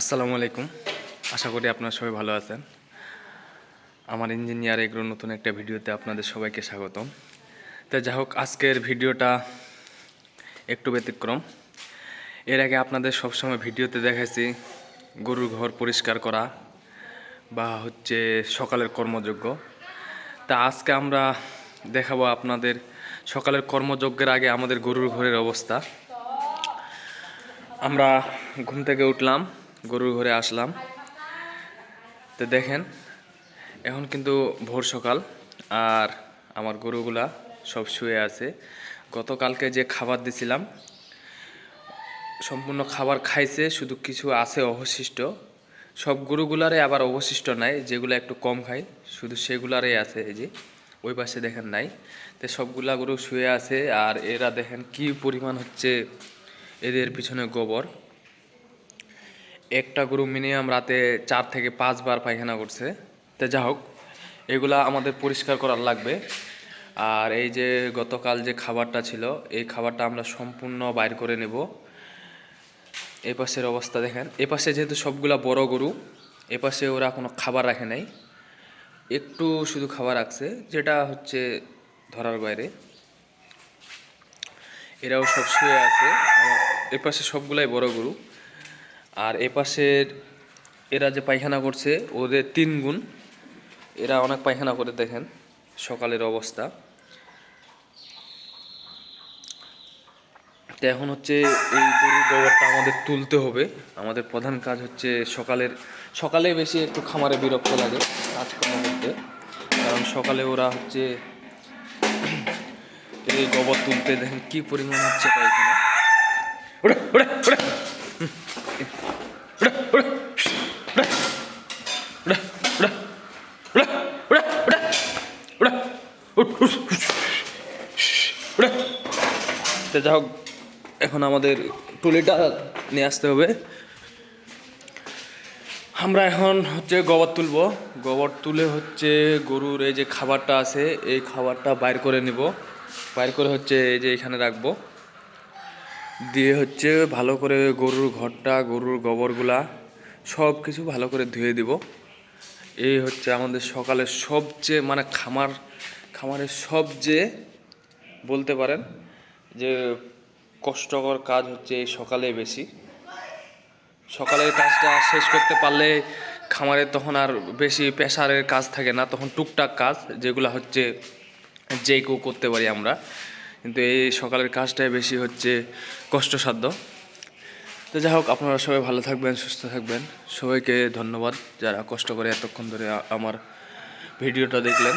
আসসালামু আলাইকুম। আশা করি আপনারা সবাই ভালো আছেন। আমার ইঞ্জিনিয়ার এগুলো নতুন একটা ভিডিওতে আপনাদের সবাইকে স্বাগতম। তো যাই হোক, আজকের ভিডিওটা একটু ব্যতিক্রম। এর আগে আপনাদের সবসময় ভিডিওতে দেখাইছি গরুর ঘর পরিষ্কার করা বা হচ্ছে সকালের কর্মযোগ্য তা আজকে আমরা দেখাবো আপনাদের সকালের কর্মযজ্ঞের আগে আমাদের গরুর ঘরের অবস্থা। আমরা ঘুম থেকে উঠলাম গরুর ঘরে আসলাম। তো দেখেন, এখন কিন্তু ভোর সকাল আর আমার গরুগুলা সব শুয়ে আছে। গতকালকে যে খাবার দিছিলাম, সম্পূর্ণ খাবার খাইছে, শুধু কিছু আছে অবশিষ্ট। সব গরুগুলারে আবার অবশিষ্ট নাই, যেগুলো একটু কম খায় শুধু সেগুলারই আছে এই যে, ওই পাশে দেখেন নাই। তো সবগুলা গরু শুয়ে আছে আর এরা দেখেন কি পরিমাণ হচ্ছে এদের পিছনে গোবর। একটা গরু মিনিমাম রাতে চার থেকে পাঁচবার পায়খানা করছে। তো যা হোক, এগুলা আমাদের পরিষ্কার করার লাগবে। আর এই যে গতকাল যে খাবারটা ছিল, এই খাবারটা আমরা সম্পূর্ণ বাইর করে নেব। এই পাশের অবস্থা দেখেন। এ পাশে যেহেতু সবগুলা বড় গরু, এ পাশে ওরা কোনো খাবার রাখে নাই। একটু শুধু খাবার রাখছে, যেটা হচ্ছে ধরার বাইরে। এরাও সব শুয়ে আছে। আমার এ পাশে সবগুলাই বড় গরু। আর এ পাশের এরা যে পায়খানা করছে, ওদের তিন গুণ। এরা অনেক পায়খানা করে দেখেন, সকালের অবস্থা। তো এখন হচ্ছে এই গরুর গোবরটা আমাদের তুলতে হবে। আমাদের প্রধান কাজ হচ্ছে সকালের, সকালে বেশি একটু খামারে বিরক্ত লাগে কাজকর্ম করতে। কারণ সকালে ওরা হচ্ছে এই গোবর তুলতে দেখেন কি পরিমাণ হচ্ছে পায়খানা। যাই হোক, এখন আমাদের টুলিটা নিয়ে আসতে হবে। আমরা এখন হচ্ছে গোবর তুলবো। গোবর তুলে হচ্ছে গরুর এই যে খাবারটা আছে, এই খাবারটা বাইর করে নিব। বাইর করে হচ্ছে এই যে এখানে রাখব। দিয়ে হচ্ছে ভালো করে গরুর ঘরটা, গরুর গোবরগুলা সব কিছু ভালো করে ধুয়ে দিব। এই হচ্ছে আমাদের সকালের সবচেয়ে মানে খামার খামারের সবচেয়ে বলতে পারেন যে কষ্টকর কাজ হচ্ছে সকালে বেশি। সকালের কাজটা শেষ করতে পারলে খামারে তখন আর বেশি প্রেশারের কাজ থাকে না, তখন টুকটাক কাজ যেগুলো হচ্ছে যে কেউ করতে পারি আমরা। কিন্তু এই সকালের কাজটাই বেশি হচ্ছে কষ্টসাধ্য। তো যাই হোক, আপনারা সবাই ভালো থাকবেন, সুস্থ থাকবেন। সবাইকে ধন্যবাদ যারা কষ্ট করে এতক্ষণ ধরে আমার ভিডিওটা দেখলেন।